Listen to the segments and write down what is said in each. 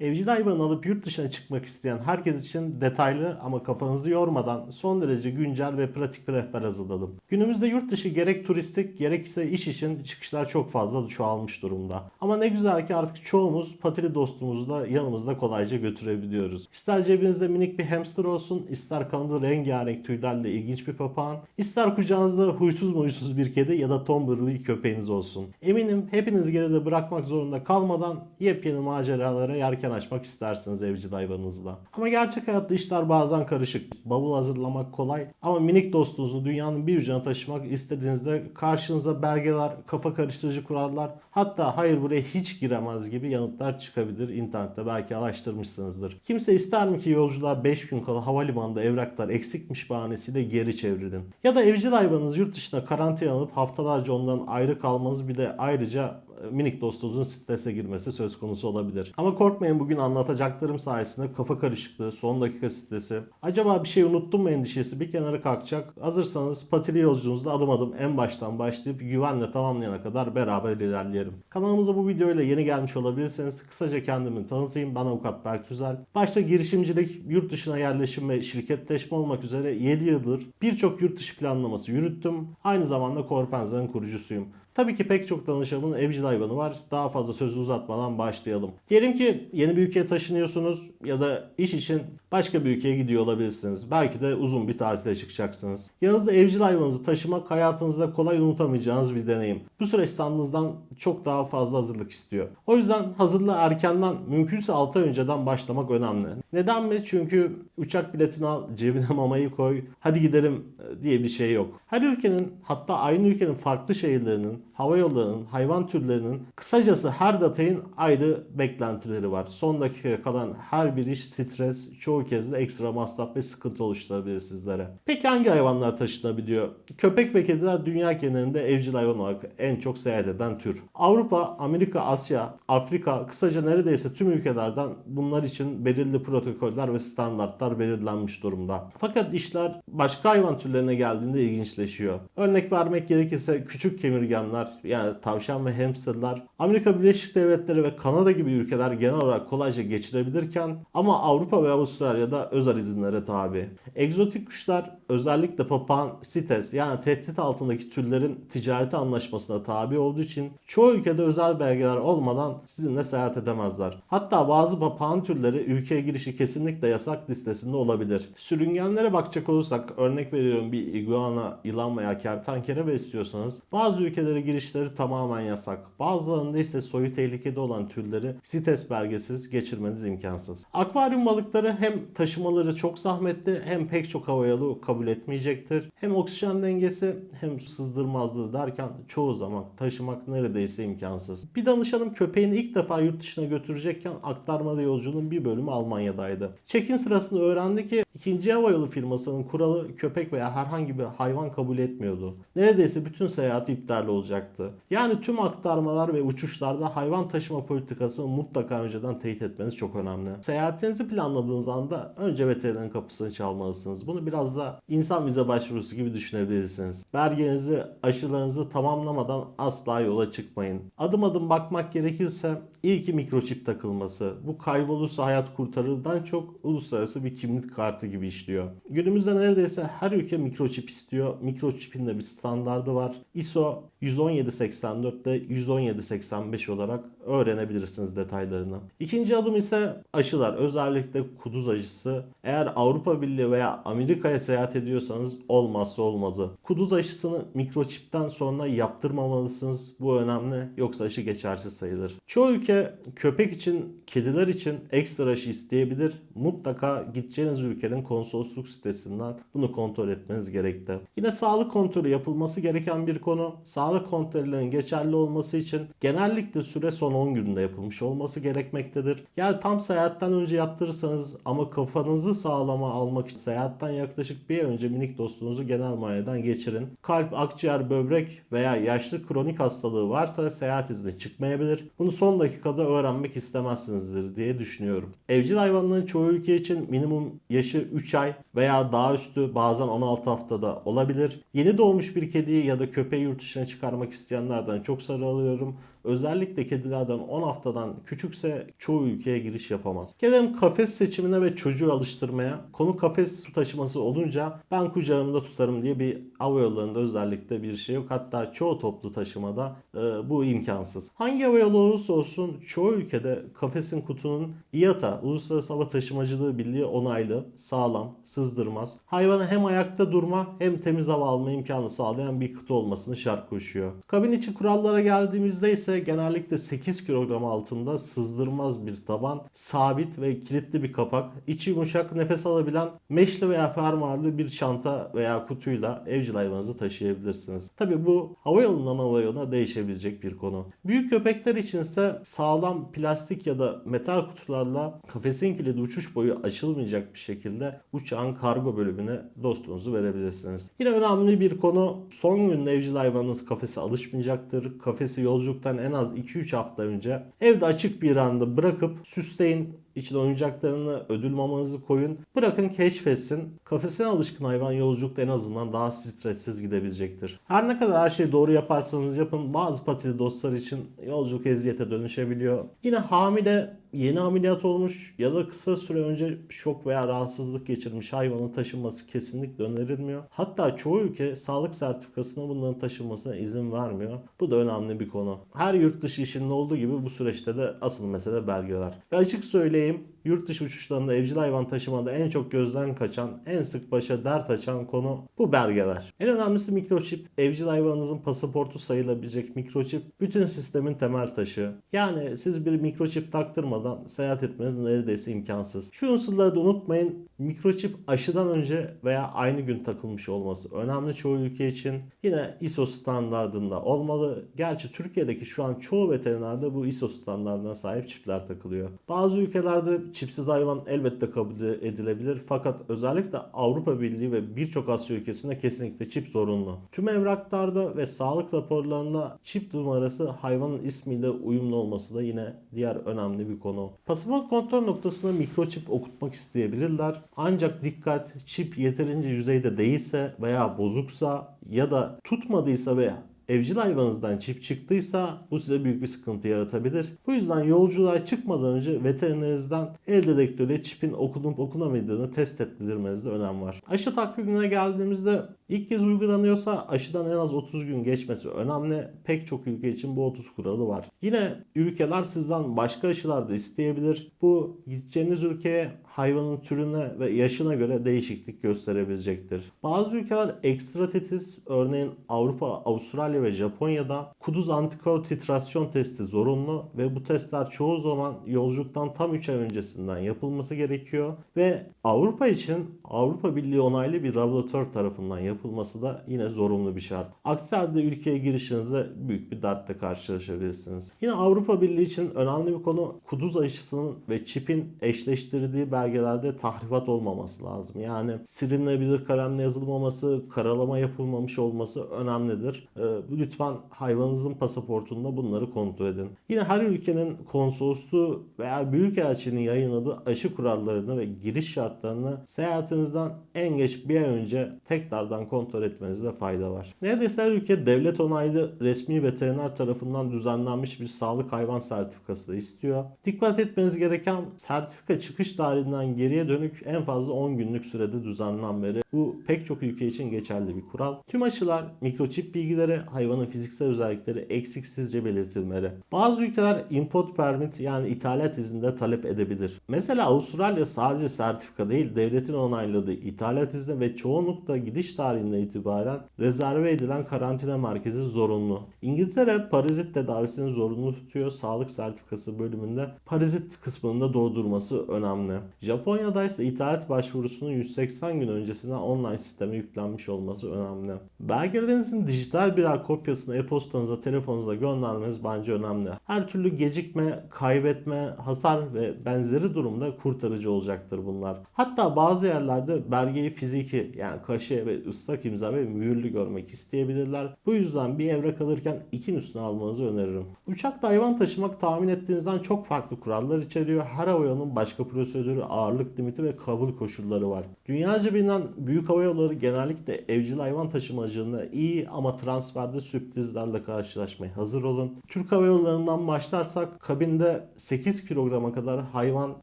Evcil hayvan alıp yurt dışına çıkmak isteyen herkes için detaylı ama kafanızı yormadan son derece güncel ve pratik bir rehber hazırladım. Günümüzde yurt dışı gerek turistik gerekse iş için çıkışlar çok fazla çoğalmış durumda. Ama ne güzel ki artık çoğumuz patili dostumuzu da yanımızda kolayca götürebiliyoruz. İster cebinizde minik bir hamster olsun, ister kanadı rengarenk tüylerle ilginç bir papağan, ister kucağınızda huysuz muysuz bir kedi ya da tombul bir köpeğiniz olsun. Eminim hepiniz geride bırakmak zorunda kalmadan yepyeni maceralara yelken açmak istersiniz evcil hayvanınızla. Ama gerçek hayatta işler bazen karışık. Bavul hazırlamak kolay ama minik dostunuzu dünyanın bir ucuna taşımak istediğinizde karşınıza belgeler, kafa karıştırıcı kurallar, hatta hayır buraya hiç giremez gibi yanıtlar çıkabilir. İnternette belki araştırmışsınızdır. Kimse ister mi ki yolculuğa 5 gün kala havalimanında evraklar eksikmiş bahanesiyle geri çevririn. Ya da evcil hayvanınız yurt dışına karantina alıp haftalarca ondan ayrı kalmanız bir de ayrıca minik dostunuzun strese girmesi söz konusu olabilir. Ama korkmayın bugün anlatacaklarım sayesinde kafa karışıklığı, son dakika stresi, acaba bir şey unuttum mu endişesi bir kenara kalkacak. Hazırsanız patili yolculuğunuzda adım adım en baştan başlayıp güvenle tamamlayana kadar beraber ilerleyelim. Kanalımıza bu videoyla yeni gelmiş olabilirseniz kısaca kendimi tanıtayım. Ben avukat Berk Tüzel. Başta girişimcilik, yurt dışına yerleşim ve şirketleşme olmak üzere 7 yıldır birçok yurt dışı planlaması yürüttüm. Aynı zamanda Corpenza'nın kurucusuyum. Tabii ki pek çok danışanımın evcil hayvanı var. Daha fazla sözü uzatmadan başlayalım. Diyelim ki yeni bir ülkeye taşınıyorsunuz ya da iş için başka bir ülkeye gidiyor olabilirsiniz. Belki de uzun bir tatile çıkacaksınız. Yanınızda evcil hayvanınızı taşımak hayatınızda kolay unutamayacağınız bir deneyim. Bu süreç sandığınızdan çok daha fazla hazırlık istiyor. O yüzden hazırlığı erkenden mümkünse 6 ay önceden başlamak önemli. Neden mi? Çünkü uçak biletini al, cebine mamayı koy, hadi gidelim e, diye bir şey yok. Her ülkenin hatta aynı ülkenin farklı şehirlerinin, hava yollarının, hayvan türlerinin kısacası her detayın ayrı beklentileri var. Son dakikaya kalan her bir iş stres, çoğu kez de ekstra masraf ve sıkıntı oluşturabilir sizlere. Peki hangi hayvanlar taşınabiliyor? Köpek ve kediler dünya genelinde evcil hayvan olarak en çok seyahat eden tür. Avrupa, Amerika, Asya, Afrika kısaca neredeyse tüm ülkelerden bunlar için belirli protokoller ve standartlar belirlenmiş durumda. Fakat işler başka hayvan türlerine geldiğinde ilginçleşiyor. Örnek vermek gerekirse küçük kemirgenler yani tavşan ve hamsterlar Amerika Birleşik Devletleri ve Kanada gibi ülkeler genel olarak kolayca geçirebilirken ama Avrupa ve Avustralya'da özel izinlere tabi. Egzotik kuşlar özellikle papağan, sites yani tehdit altındaki türlerin ticareti anlaşmasına tabi olduğu için çoğu ülkede özel belgeler olmadan sizinle seyahat edemezler. Hatta bazı papağan türleri ülkeye girişi kesinlikle yasak listesinde olabilir. Sürüngenlere bakacak olursak örnek veriyorum bir iguana, yılan veya kertenkele besliyorsanız bazı ülkelere girişleri tamamen yasak. Bazılarında ise soyu tehlikede olan türleri sites belgesiz geçirmeniz imkansız. Akvaryum balıkları hem taşımaları çok zahmetli hem pek çok hava yolu kabul etmeyecektir. Hem oksijen dengesi hem sızdırmazlığı derken çoğu zaman taşımak neredeyse imkansız. Bir danışanım köpeğini ilk defa yurt dışına götürecekken aktarmalı yolculuğun bir bölümü Almanya'daydı. Check-in sırasında öğrendi ki ikinci havayolu firmasının kuralı köpek veya herhangi bir hayvan kabul etmiyordu. Neredeyse bütün seyahati iptal olacaktı. Yani tüm aktarmalar ve uçuşlarda hayvan taşıma politikasını mutlaka önceden teyit etmeniz çok önemli. Seyahatinizi planladığınız anda önce veterinerin kapısını çalmalısınız. Bunu biraz da insan vize başvurusu gibi düşünebilirsiniz. Belgenizi, aşılarınızı tamamlamadan asla yola çıkmayın. Adım adım bakmak gerekirse iyi ki mikroçip takılması. Bu kaybolursa hayat kurtarırdan çok uluslararası bir kimlik kartı gibi işliyor. Günümüzde neredeyse her ülke mikroçip istiyor. Mikroçipin de bir standardı var. ISO 110 117.84'te 117.85 olarak öğrenebilirsiniz detaylarını. İkinci adım ise aşılar. Özellikle kuduz aşısı. Eğer Avrupa Birliği veya Amerika'ya seyahat ediyorsanız olmazsa olmazı. Kuduz aşısını mikroçipten sonra yaptırmamalısınız. Bu önemli. Yoksa aşı geçersiz sayılır. Çoğu ülke köpek için, kediler için ekstra aşı isteyebilir. Mutlaka gideceğiniz ülkenin konsolosluk sitesinden bunu kontrol etmeniz gerekli. Yine sağlık kontrolü yapılması gereken bir konu. Sağlık kontrolü kontrollerinin geçerli olması için genellikle süre son 10 günde yapılmış olması gerekmektedir. Yani tam seyahatten önce yaptırırsanız ama kafanızı sağlama almak için seyahatten yaklaşık bir ay önce minik dostunuzu genel muayeneden geçirin. Kalp, akciğer, böbrek veya yaşlı kronik hastalığı varsa seyahat izni çıkmayabilir. Bunu son dakikada öğrenmek istemezsinizdir diye düşünüyorum. Evcil hayvanların çoğu ülke için minimum yaşı 3 ay veya daha üstü bazen 16 haftada olabilir. Yeni doğmuş bir kediyi ya da köpeği yurt dışına çıkarmak isteyenlerden çok sarı alıyorum. Özellikle kedilerden 10 haftadan küçükse çoğu ülkeye giriş yapamaz. Gelelim kafes seçimine ve çocuğu alıştırmaya. Konu kafes su taşıması olunca ben kucağımda tutarım diye bir hava yollarında özellikle bir şey yok. Hatta çoğu toplu taşımada e, bu imkansız. Hangi hava yolu olursa olsun çoğu ülkede kafesin kutunun IATA, Uluslararası Hava Taşımacılığı Birliği onaylı, sağlam, sızdırmaz. Hayvana hem ayakta durma hem temiz hava alma imkanı sağlayan bir kutu olmasını şart koşuyor. Kabin içi kurallara geldiğimizde ise genellikle 8 kilogram altında sızdırmaz bir taban, sabit ve kilitli bir kapak, içi yumuşak nefes alabilen meşli veya fermuarlı bir çanta veya kutuyla evcil hayvanınızı taşıyabilirsiniz. Tabi bu hava yolundan hava değişebilecek bir konu. Büyük köpekler içinse sağlam plastik ya da metal kutularla kafesin kilidi uçuş boyu açılmayacak bir şekilde uçağın kargo bölümüne dostunuzu verebilirsiniz. Yine önemli bir konu son gün evcil hayvanınız kafese alışmayacaktır. Kafesi yolculuktan en az 2-3 hafta önce evde açık bir anda bırakıp süsleyin, İçine oyuncaklarını, ödül mamanızı koyun. Bırakın keşfetsin. Kafesine alışkın hayvan yolculukta en azından daha stressiz gidebilecektir. Her ne kadar her şeyi doğru yaparsanız yapın bazı patili dostlar için yolculuk eziyete dönüşebiliyor. Yine hamile yeni ameliyat olmuş ya da kısa süre önce şok veya rahatsızlık geçirmiş hayvanın taşınması kesinlikle önerilmiyor. Hatta çoğu ülke sağlık sertifikasına bunların taşınmasına izin vermiyor. Bu da önemli bir konu. Her yurt dışı işinde olduğu gibi bu süreçte de asıl mesele belgeler. Ve açık söyleyeyim yurt dışı uçuşlarında evcil hayvan taşımada en çok gözden kaçan, en sık başa dert açan konu bu belgeler. En önemlisi mikroçip. Evcil hayvanınızın pasaportu sayılabilecek mikroçip bütün sistemin temel taşı. Yani siz bir mikroçip taktırmadan seyahat etmeniz neredeyse imkansız. Şu unsurları da unutmayın. Mikroçip aşıdan önce veya aynı gün takılmış olması önemli çoğu ülke için. Yine ISO standartında olmalı. Gerçi Türkiye'deki şu an çoğu veterinerde bu ISO standartına sahip çipler takılıyor. Bazı ülkelerde çipsiz hayvan elbette kabul edilebilir. Fakat özellikle Avrupa Birliği ve birçok Asya ülkesinde kesinlikle çip zorunlu. Tüm evraklarda ve sağlık raporlarında çip numarası hayvanın ismiyle uyumlu olması da yine diğer önemli bir konu. Pasaport kontrol noktasına mikroçip okutmak isteyebilirler. Ancak dikkat çip yeterince yüzeyde değilse veya bozuksa ya da tutmadıysa veya evcil hayvanınızdan çip çıktıysa bu size büyük bir sıkıntı yaratabilir. Bu yüzden yolculuğa çıkmadan önce veterinerinizden el dedektörüyle çipin okunup okunamadığını test ettirmenizde önem var. Aşı takvimine geldiğimizde ilk kez uygulanıyorsa aşıdan en az 30 gün geçmesi önemli. Pek çok ülke için bu 30 kuralı var. Yine ülkeler sizden başka aşılar da isteyebilir. Bu gideceğiniz ülkeye hayvanın türüne ve yaşına göre değişiklik gösterebilecektir. Bazı ülkeler ekstra titiz, örneğin Avrupa, Avustralya ve Japonya'da kuduz antikor titrasyon testi zorunlu ve bu testler çoğu zaman yolculuktan tam 3 ay öncesinden yapılması gerekiyor ve Avrupa için Avrupa Birliği onaylı bir laboratuvar tarafından yapılması da yine zorunlu bir şart. Aksi halde ülkeye girişinizde büyük bir dertle karşılaşabilirsiniz. Yine Avrupa Birliği için önemli bir konu kuduz aşısının ve çipin eşleştirdiği belgelerde tahrifat olmaması lazım. Yani silinebilir kalemle yazılmaması, karalama yapılmamış olması önemlidir. Ee, lütfen hayvanınızın pasaportunda bunları kontrol edin. Yine her ülkenin konsolosluğu veya büyükelçinin yayınladığı aşı kurallarını ve giriş şartlarını seyahatinizden en geç bir ay önce tekrardan kontrol etmenizde fayda var. Neredeyse her ülke devlet onaylı resmi veteriner tarafından düzenlenmiş bir sağlık hayvan sertifikası da istiyor. Dikkat etmeniz gereken sertifika çıkış tarihinden geriye dönük en fazla 10 günlük sürede düzenlenmeleri. Bu pek çok ülke için geçerli bir kural. Tüm aşılar mikroçip bilgileri, hayvanın fiziksel özellikleri eksiksizce belirtilmeli. Bazı ülkeler import permit yani ithalat izninde talep edebilir. Mesela Avustralya sadece sertifika değil devletin onayladığı ithalat izni ve çoğunlukla gidiş tarihinden itibaren rezerve edilen karantina merkezi zorunlu. İngiltere parazit tedavisini zorunlu tutuyor. Sağlık sertifikası bölümünde parazit kısmını da doldurması önemli. Japonya'da ise ithalat başvurusunun 180 gün öncesine online sisteme yüklenmiş olması önemli. Belgelerinizin dijital birer kopyasını e-postanıza, telefonunuza göndermeniz bence önemli. Her türlü gecikme, kaybetme, hasar ve benzeri durumda kurtarıcı olacaktır bunlar. Hatta bazı yerlerde belgeyi fiziki yani kaşe ve ıslak ıslak imza ve mühürlü görmek isteyebilirler. Bu yüzden bir evrak alırken iki üstüne almanızı öneririm. Uçakta hayvan taşımak tahmin ettiğinizden çok farklı kurallar içeriyor. Her havayolunun başka prosedürü, ağırlık limiti ve kabul koşulları var. Dünyaca bilinen büyük havayolları genellikle evcil hayvan taşımacılığında iyi ama transferde sürprizlerle karşılaşmaya hazır olun. Türk Hava Yolları'ndan başlarsak kabinde 8 kilograma kadar hayvan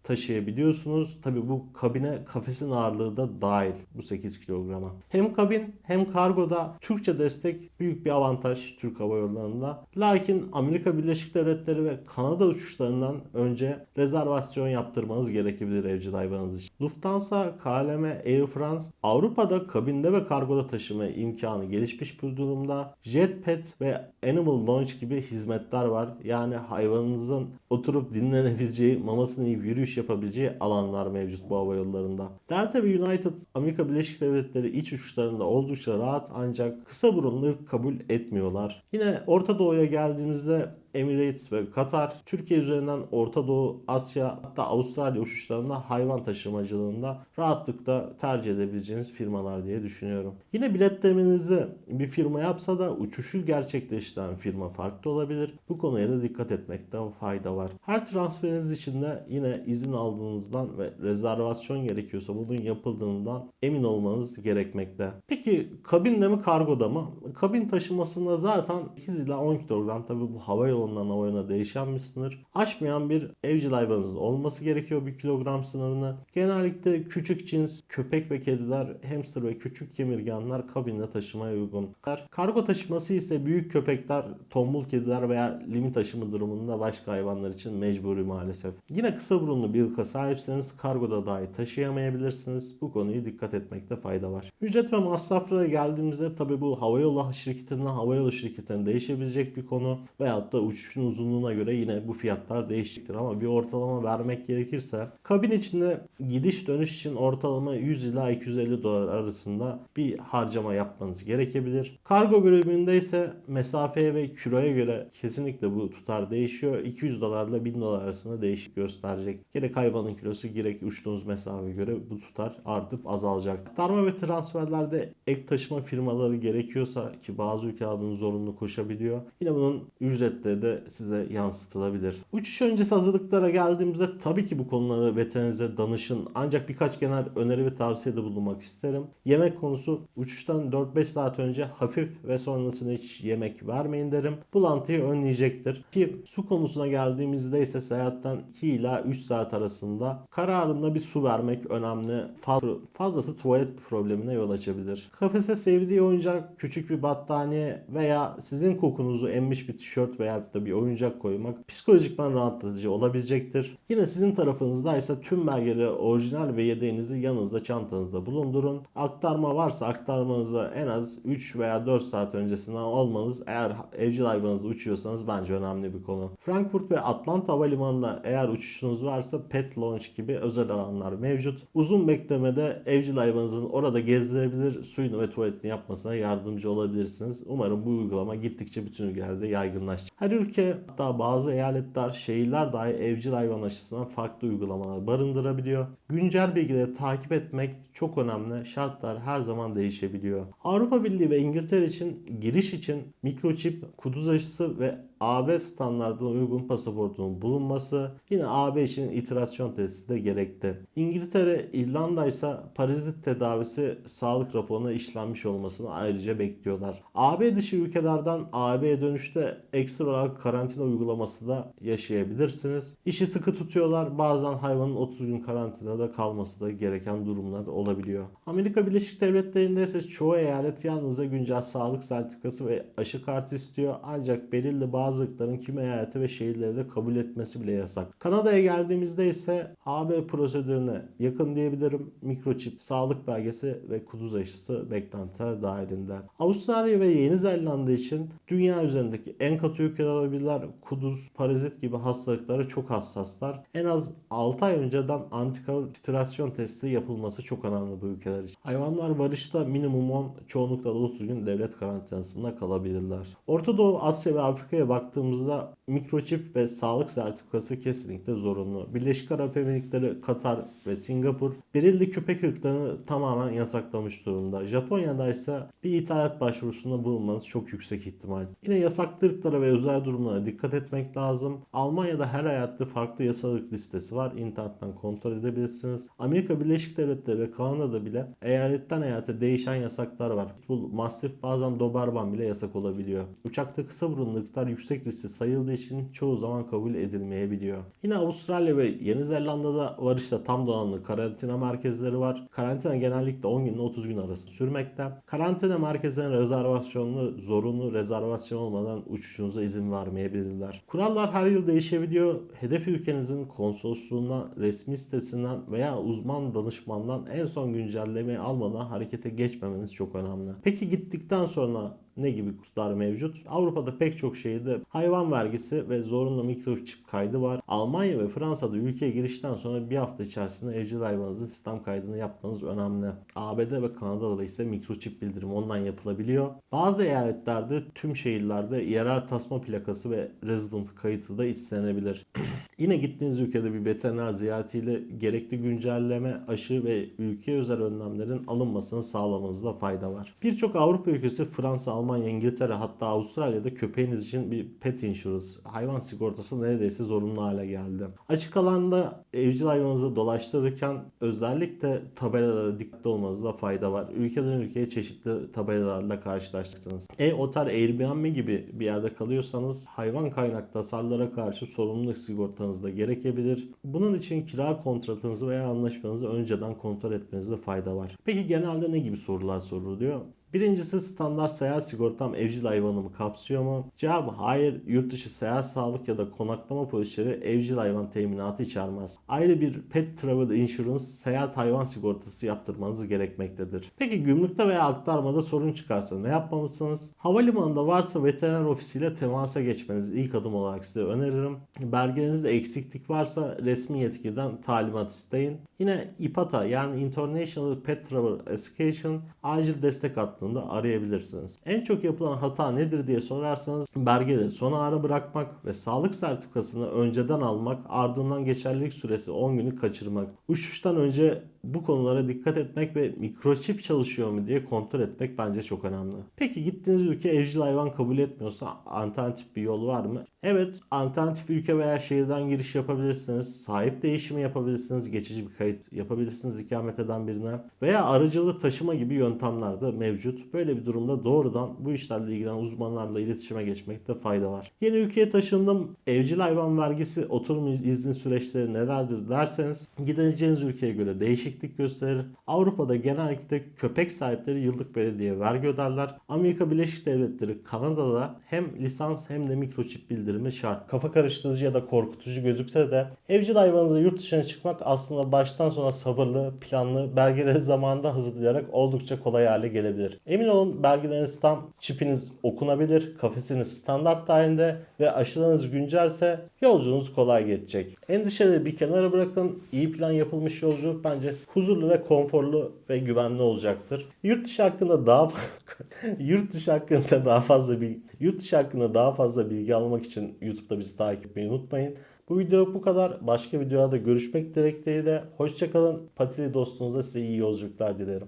taşıyabiliyorsunuz. Tabi bu kabine kafesin ağırlığı da dahil bu 8 kilograma. Hem kabin hem kargoda Türkçe destek büyük bir avantaj Türk Hava Yolları'nda. Lakin Amerika Birleşik Devletleri ve Kanada uçuşlarından önce rezervasyon yaptırmanız gerekebilir evcil hayvanınız için. Lufthansa, KLM, Air France Avrupa'da kabinde ve kargoda taşıma imkanı gelişmiş bir durumda. JetPet ve Animal Launch gibi hizmetler var. Yani hayvanınızın oturup dinlenebileceği, mamasını yiyip yürüyüş yapabileceği alanlar mevcut bu hava yollarında. Delta ve United Amerika Birleşik Devletleri iç uçuşlarında oldukça rahat ancak kısa burunlu kabul etmiyorlar. Yine Orta Doğu'ya geldiğimizde Emirates ve Katar, Türkiye üzerinden Orta Doğu, Asya hatta Avustralya uçuşlarında hayvan taşımacılığında rahatlıkla tercih edebileceğiniz firmalar diye düşünüyorum. Yine biletlemenizi bir firma yapsa da uçuşu gerçekleştiren firma farklı olabilir. Bu konuya da dikkat etmekte fayda var. Her transferiniz için de yine izin aldığınızdan ve rezervasyon gerekiyorsa bunun yapıldığından emin olmanız gerekmekte. Peki kabinde mi kargoda mı? Kabin taşımasında zaten 8 ila 10 kilogram tabi bu hava yolundan hava yoluna değişen bir sınır. Aşmayan bir evcil hayvanınızın olması gerekiyor bir kilogram sınırını. Genellikle küçük cins köpek ve kediler, hamster ve küçük kemirgenler kabinde taşımaya uygun. Kargo taşıması ise büyük köpekler, tombul kediler veya limit taşımı durumunda başka hayvanlar için mecburi maalesef. Yine kısa burunlu bir ılka sahipseniz kargoda dahi taşıyamayabilirsiniz. Bu konuyu dikkat etmekte fayda var. Ücret ve masraflara geldiğimizde tabi bu havayolu şirketinden havayolu şirketine değişebilecek bir konu veyahut da uçuşun uzunluğuna göre yine bu fiyatlar değişecektir ama bir ortalama vermek gerekirse kabin içinde gidiş dönüş için ortalama 100 ila 250 dolar arasında bir harcama yapmanız gerekebilir. Kargo bölümünde ise mesafeye ve kiloya göre kesinlikle bu tutar değişiyor. 200 dolarla 1000 dolar arasında değişik gösterecek. Gerek hayvanın kilosu gerek uçtuğunuz mesafeye göre bu tutar artıp azalacak. Aktarma ve transferlerde ek taşıma firmaları gerekiyorsa ki bazı ülkeler bunu zorunlu koşabiliyor. Yine bunun ücretleri de size yansıtılabilir. Uçuş öncesi hazırlıklara geldiğimizde tabii ki bu konuları veterinize danışın. Ancak birkaç genel öneri ve tavsiyede bulunmak isterim. Yemek konusu uçuştan 4-5 saat önce hafif ve sonrasında hiç yemek vermeyin derim. Bulantıyı önleyecektir. Ki su konusuna geldiğimizde ise seyahatten 2 ila 3 saat arasında kararında bir su vermek önemli. Faz- Fazlası tuvalet problemine yol açabilir. Kafese sevdiği oyuncak, küçük bir battaniye veya sizin kokunuzu emmiş bir tişört veya da bir oyuncak koymak psikolojikman rahatlatıcı olabilecektir. Yine sizin tarafınızda ise tüm belgeleri orijinal ve yedeğinizi yanınızda çantanızda bulundurun. Aktarma varsa aktarmanızı en az 3 veya 4 saat öncesinden almanız eğer evcil hayvanınızla uçuyorsanız bence önemli bir konu. Frankfurt ve Atlanta Havalimanı'nda eğer uçuşunuz varsa pet launch gibi özel alanlar mevcut. Uzun beklemede evcil hayvanınızın orada gezdirebilir, suyunu ve tuvaletini yapmasına yardımcı olabilirsiniz. Umarım bu uygulama gittikçe bütün ülkelerde yaygınlaşacak. Her ülke hatta bazı eyaletler, şehirler dahi evcil hayvan aşısından farklı uygulamalar barındırabiliyor. Güncel bilgileri takip etmek çok önemli. Şartlar her zaman değişebiliyor. Avrupa Birliği ve İngiltere için giriş için mikroçip, kuduz aşısı ve AB standartına uygun pasaportunun bulunması yine AB için iterasyon testi de gerekli. İngiltere, İrlanda ise parazit tedavisi sağlık raporuna işlenmiş olmasını ayrıca bekliyorlar. AB dışı ülkelerden AB'ye dönüşte ekstra olarak karantina uygulaması da yaşayabilirsiniz. İşi sıkı tutuyorlar. Bazen hayvanın 30 gün karantinada kalması da gereken durumlar olabiliyor. Amerika Birleşik Devletleri'nde ise çoğu eyalet yalnızca güncel sağlık sertifikası ve aşı kartı istiyor. Ancak belirli bazı ırkların kimi eyaleti ve şehirleri de kabul etmesi bile yasak. Kanada'ya geldiğimizde ise AB prosedürüne yakın diyebilirim. Mikroçip, sağlık belgesi ve kuduz aşısı beklentiler dahilinde. Avustralya ve Yeni Zelanda için dünya üzerindeki en katı ülkeler olabilirler. Kuduz, parazit gibi hastalıklara çok hassaslar. En az 6 ay önceden antikal titrasyon testi yapılması çok önemli bu ülkeler için. Hayvanlar varışta minimum 10, çoğunlukla da 30 gün devlet karantinasında kalabilirler. Orta Doğu, Asya ve Afrika'ya baktığımızda mikroçip ve sağlık sertifikası kesinlikle zorunlu. Birleşik Arap Emirlikleri, Katar ve Singapur belirli köpek ırklarını tamamen yasaklamış durumda. Japonya'da ise bir ithalat başvurusunda bulunmanız çok yüksek ihtimal. Yine yasaklı ırklara ve özel durumlara dikkat etmek lazım. Almanya'da her hayatta farklı yasalık listesi var. İnternetten kontrol edebilirsiniz. Amerika Birleşik Devletleri ve Kanada'da bile eyaletten eyalete değişen yasaklar var. Bu Mastiff bazen Doberman bile yasak olabiliyor. Uçakta kısa burunlu ırklar yüksek riskli sayıldığı için çoğu zaman kabul edilmeyebiliyor. Yine Avustralya ve Yeni Zelanda'da var işte tam donanımlı karantina merkezleri var. Karantina genellikle 10 gün ile 30 gün arası sürmekte. Karantina merkezlerinin rezervasyonunu zorunlu rezervasyon olmadan uçuşunuza izin vermeyebilirler. Kurallar her yıl değişebiliyor. Hedef ülkenizin konsolosluğundan, resmi sitesinden veya uzman danışmandan en son güncellemeyi almadan harekete geçmemeniz çok önemli. Peki gittikten sonra ne gibi kurslar mevcut? Avrupa'da pek çok şehirde hayvan vergisi ve zorunlu mikroçip kaydı var. Almanya ve Fransa'da ülkeye girişten sonra bir hafta içerisinde evcil hayvanınızın sistem kaydını yapmanız önemli. ABD ve Kanada'da ise mikroçip bildirimi ondan yapılabiliyor. Bazı eyaletlerde tüm şehirlerde yerel tasma plakası ve resident kayıtı da istenebilir. Yine gittiğiniz ülkede bir veteriner ziyaretiyle gerekli güncelleme, aşı ve ülkeye özel önlemlerin alınmasını sağlamanızda fayda var. Birçok Avrupa ülkesi Fransa, Almanya, İngiltere hatta Avustralya'da köpeğiniz için bir pet insurance, hayvan sigortası neredeyse zorunlu hale geldi. Açık alanda evcil hayvanınızı dolaştırırken özellikle tabelalara dikkatli olmanızda fayda var. Ülkeden ülkeye çeşitli tabelalarla karşılaşacaksınız. E-Otel, Airbnb gibi bir yerde kalıyorsanız hayvan kaynaklı hasarlara karşı sorumluluk sigortanız da gerekebilir. Bunun için kira kontratınızı veya anlaşmanızı önceden kontrol etmenizde fayda var. Peki genelde ne gibi sorular soruluyor? Birincisi standart seyahat sigortam evcil hayvanımı kapsıyor mu? Cevabı hayır. Yurt dışı seyahat sağlık ya da konaklama polisleri evcil hayvan teminatı içermez. Ayrı bir Pet Travel Insurance seyahat hayvan sigortası yaptırmanız gerekmektedir. Peki gümrükte veya aktarmada sorun çıkarsa ne yapmalısınız? Havalimanında varsa veteriner ofisiyle temasa geçmeniz ilk adım olarak size öneririm. Belgenizde eksiklik varsa resmi yetkiliden talimat isteyin. Yine IPATA yani International Pet Travel Association acil destek hattında arayabilirsiniz. En çok yapılan hata nedir diye sorarsanız belgeleri sona ara bırakmak ve sağlık sertifikasını önceden almak ardından geçerlilik süresi 10 günü kaçırmak. Uçuştan önce bu konulara dikkat etmek ve mikroçip çalışıyor mu diye kontrol etmek bence çok önemli. Peki gittiğiniz ülke evcil hayvan kabul etmiyorsa alternatif bir yol var mı? Evet, alternatif ülke veya şehirden giriş yapabilirsiniz. Sahip değişimi yapabilirsiniz. Geçici bir kayıt yapabilirsiniz ikamet eden birine. Veya aracılı taşıma gibi yöntemler de mevcut. Böyle bir durumda doğrudan bu işlerle ilgilenen uzmanlarla iletişime geçmekte fayda var. Yeni ülkeye taşındım. Evcil hayvan vergisi, oturum izni süreçleri nelerdir derseniz gideceğiniz ülkeye göre değişiklik gösterir. Avrupa'da genellikle köpek sahipleri yıllık belediye vergi öderler. Amerika Birleşik Devletleri, Kanada'da hem lisans hem de mikroçip bildirimi şart. Kafa karıştırıcı ya da korkutucu gözükse de evcil hayvanınızla yurt dışına çıkmak aslında baştan sona sabırlı, planlı, belgeleri zamanında hazırlayarak oldukça kolay hale gelebilir. Emin olun belgeleriniz tam, çipiniz okunabilir, kafesiniz standart halinde ve aşılarınız güncelse yolculuğunuz kolay geçecek. Endişeleri bir kenara bırakın. İyi plan yapılmış yolculuk bence huzurlu ve konforlu ve güvenli olacaktır. Yurt dışı hakkında daha yurt dışı hakkında daha fazla bir yurt dışı hakkında daha fazla bilgi almak için YouTube'da bizi takip etmeyi unutmayın. Bu video bu kadar. Başka videolarda görüşmek dileğiyle. Hoşçakalın. Patili dostunuza size iyi yolculuklar dilerim.